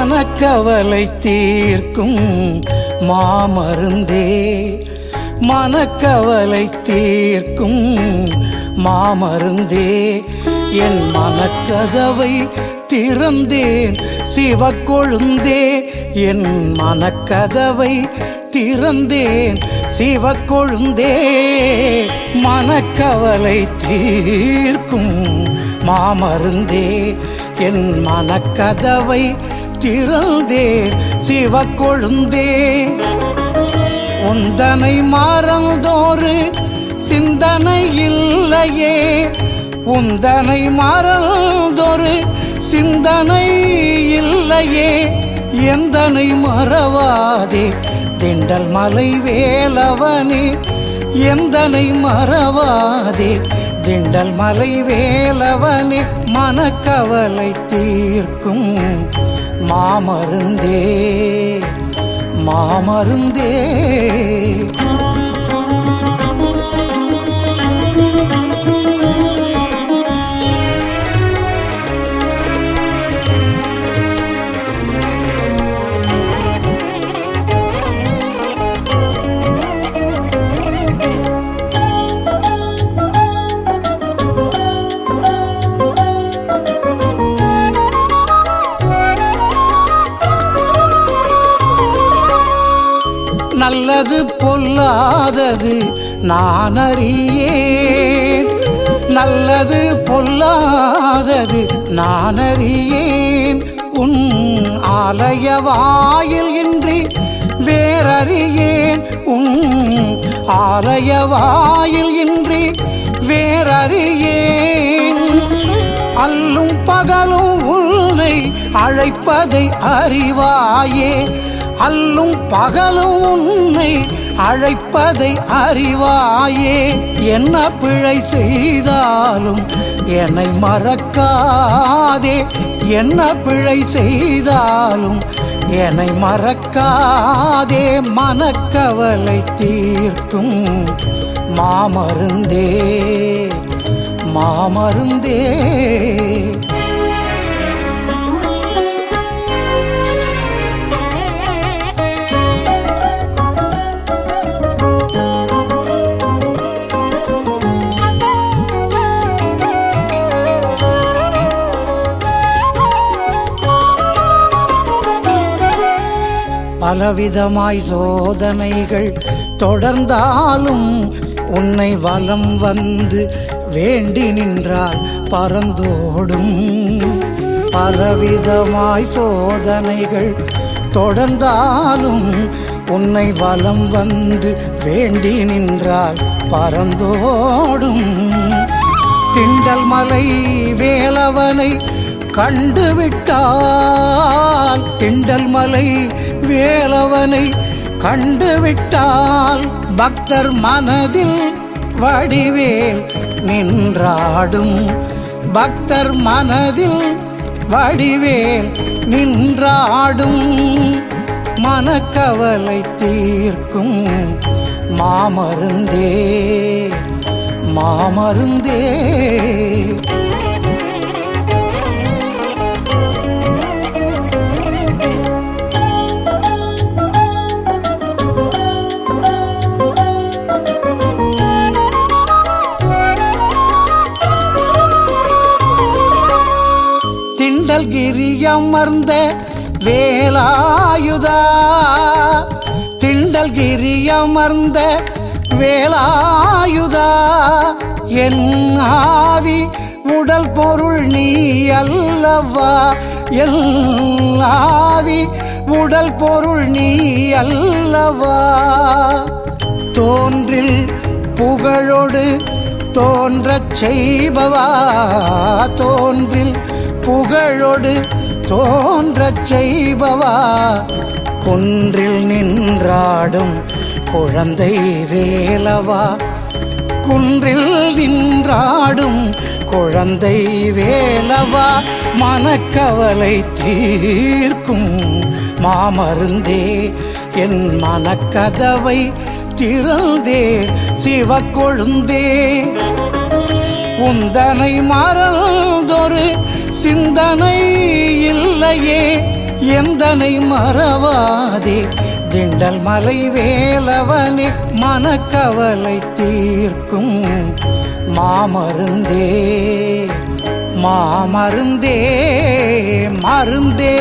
மனக்கவலை தீர்க்கும் மாமருந்தே. மனக்கவலை தீர்க்கும் மாமருந்தே. என் மனக்கதவை திறந்தேன் சிவக்கொழுந்தே. என் மனக்கதவை திறந்தேன் சிவக்கொழுந்தே. மனக்கவலை தீர்க்கும் மாமருந்தே. என் மனக்கதவை திறந்தேன் சிவக்கொழுந்தே. உந்தனை மாறந்தோறு சிந்தனை இல்லையே. உந்தனை மாறந்தோறு சிந்தனை இல்லையே. எந்தனை மறவாதே திண்டல் மலை வேலவனே. எந்தனை மறவாதே திண்டல் மலை வேலவனே. மனக்கவலை தீர்க்கும் மாமருந்தே மாமருந்தே. அது பொல்லாதது நான் அறியேன். நல்லது பொல்லாதது நான் அறியேன். உன் ஆலய வாயில் இன்றி வேறறியேன். உன் ஆலய வாயில் இன்றி வேறறியேன். அல்லும் பகலும் உன்னை அழைப்பதை அறிவாயே. அல்லும் பகலும் உன்னை அழைப்பதை அறிவாயே. என்ன பிழை செய்தாலும் என்னை மறக்காதே. என்ன பிழை செய்தாலும் என்னை மறக்காதே. மனக்கவலை தீர்க்கும் மாமருந்தே மாமருந்தே. பலவிதமாய் சோதனைகள் தொடர்ந்தாலும் உன்னை வலம் வந்து வேண்டி நின்றால் பறந்தோடும். பலவிதமாய் சோதனைகள் தொடர்ந்தாலும் உன்னை வலம் வந்து வேண்டி நின்றால் பறந்தோடும். திண்டல் மலை வேலவனை கண்டுவிட்டால் திண்டல் மலை வேலவனை கண்டுவிட்டால் பக்தர் மனதில் வடிவேல் நின்றாடும். பக்தர் மனதில் வடிவேல் நின்றாடும். மனக்கவலை தீர்க்கும் மாமருந்தே மாமருந்தே. கிரியமர்ந்த வேலாயுதா? திண்டல் கிரியமர்ந்த வேலாயுதா? என் ஆவி உடல் பொருள் நீ அல்லவா? என் ஆவி உடல் பொருள் நீ அல்லவா? தோன்றில் புகழோடு தோன்றச் செய்பவா? தோன்றில் புகழோடு தோன்றச் செய்பவா? குன்றில் நின்றாடும் குழந்தை வேலவா? குன்றில் நின்றாடும் குழந்தை வேலவா? மனக்கவலை தீர்க்கும் மாமருந்தே என் மனக்கதவை திறந்தே சிவக்கொழுந்தே. உந்தனை மறந்தொரு எந்தனை மறவாதே? திண்டல் மலை வேலவனே மனக்கவலை தீர்க்கும் மாமருந்தே மாமருந்தே மருந்தே.